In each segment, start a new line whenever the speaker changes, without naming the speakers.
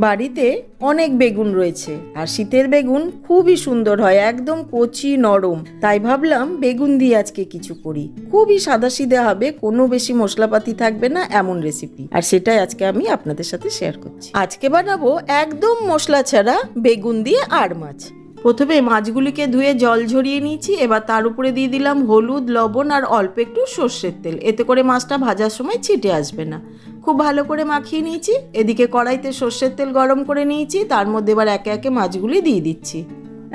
বাড়িতে অনেক বেগুন রয়েছে আর শীতের বেগুন খুবই সুন্দর হয়, একদম কচি, নরম। তাই ভাবলাম বেগুন দিয়ে আজকে কিছু করি। খুবই সাদাসিধে হবে, কোনো বেশি মশলাপাতি থাকবে না, এমন রেসিপি আর সেটাই আজকে আমি আপনাদের সাথে শেয়ার করছি। আজকে বানাবো একদম মশলা ছাড়া বেগুন দিয়ে আর মাছ। প্রথমে মাছগুলিকে ধুয়ে জল ঝরিয়ে নিয়েছি, এবার তার উপরে দিয়ে দিলাম হলুদ, লবণ আর অল্প একটু সর্ষের তেল। এতে করে মাছটা ভাজার সময় ছিটে আসবে না। খুব ভালো করে মাখিয়ে নিয়েছি, এদিকে কড়াইতে সর্ষের তেল গরম করে নিয়েছি, তার মধ্যে এবার একে একে মাছগুলি দিয়ে দিচ্ছি।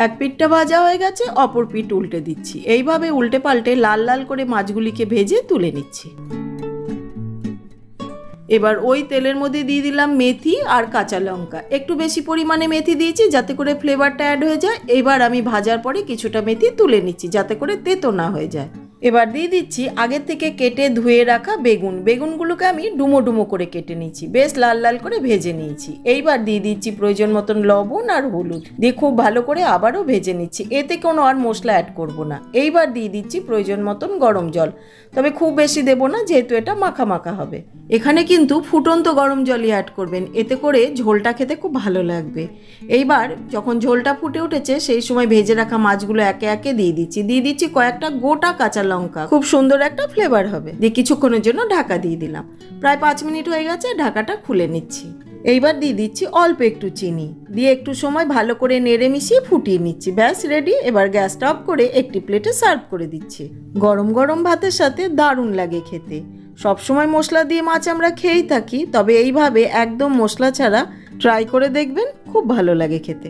এক পিঠটা ভাজা হয়ে গেছে, অপর পিঠ উল্টে দিচ্ছি। এইভাবে উল্টে পাল্টে লাল লাল করে মাছগুলিকে ভেজে তুলে নিচ্ছি। এবার ওই তেলের মধ্যে দিয়ে দিলাম মেথি আর কাঁচা লঙ্কা। একটু বেশি পরিমাণে মেথি দিয়েছি যাতে করে ফ্লেভারটা অ্যাড হয়ে যায়। এবার আমি ভাজার পরে কিছুটা মেথি তুলে নিচ্ছি যাতে করে তেতো না হয়ে যায়। এবার দিয়ে দিচ্ছি আগে থেকে কেটে ধুয়ে রাখা বেগুন। বেগুনগুলোকে আমি ডুমো ডুমো করে কেটে নিয়েছি। বেশ লাল লাল করে ভেজে নিয়েছি। এইবার দিয়ে দিচ্ছি প্রয়োজন মতন লবণ আর হলুদ। দিয়ে খুব ভালো করে আবারও ভেজে নিচ্ছি। এতে কোনো আর মশলা অ্যাড করব না। এইবার দিয়ে দিচ্ছি প্রয়োজন মতন গরম জল। তবে খুব বেশি দেব না, যেহেতু এটা মাখা মাখা হবে। এখানে কিন্তু ফুটন্ত গরম জলই অ্যাড করবেন। এতে করে ঝোলটা খেতে খুব ভালো লাগবে। এইবার যখন ঝোলটা ফুটে উঠেছে, সেই সময় ভেজে রাখা মাছগুলো একে একে দিয়ে দিচ্ছি। দিয়ে দিচ্ছি কয়েকটা গোটা কাঁচা লঙ্কা। খুব সুন্দর একটা ফ্লেভার হবে। দিয়ে কিছুক্ষণের জন্য ঢাকা দিয়ে দিলাম। প্রায় পাঁচ মিনিট হয়ে গেছে, ঢাকাটা খুলে নিচ্ছি। এইবার দিয়ে দিচ্ছি অল্প একটু চিনি। দিয়ে একটু সময় ভালো করে নেড়ে মিশিয়ে ফুটিয়ে নিচ্ছি। ব্যাস রেডি এবার গ্যাসটা অফ করে একটি প্লেটে সার্ভ করে দিচ্ছি। গরম গরম ভাতের সাথে দারুণ লাগে খেতে। সবসময় মশলা দিয়ে মাছ আমরা খেয়েই থাকি, তবে এইভাবে একদম মশলা ছাড়া ট্রাই করে দেখবেন, খুব ভালো লাগে খেতে।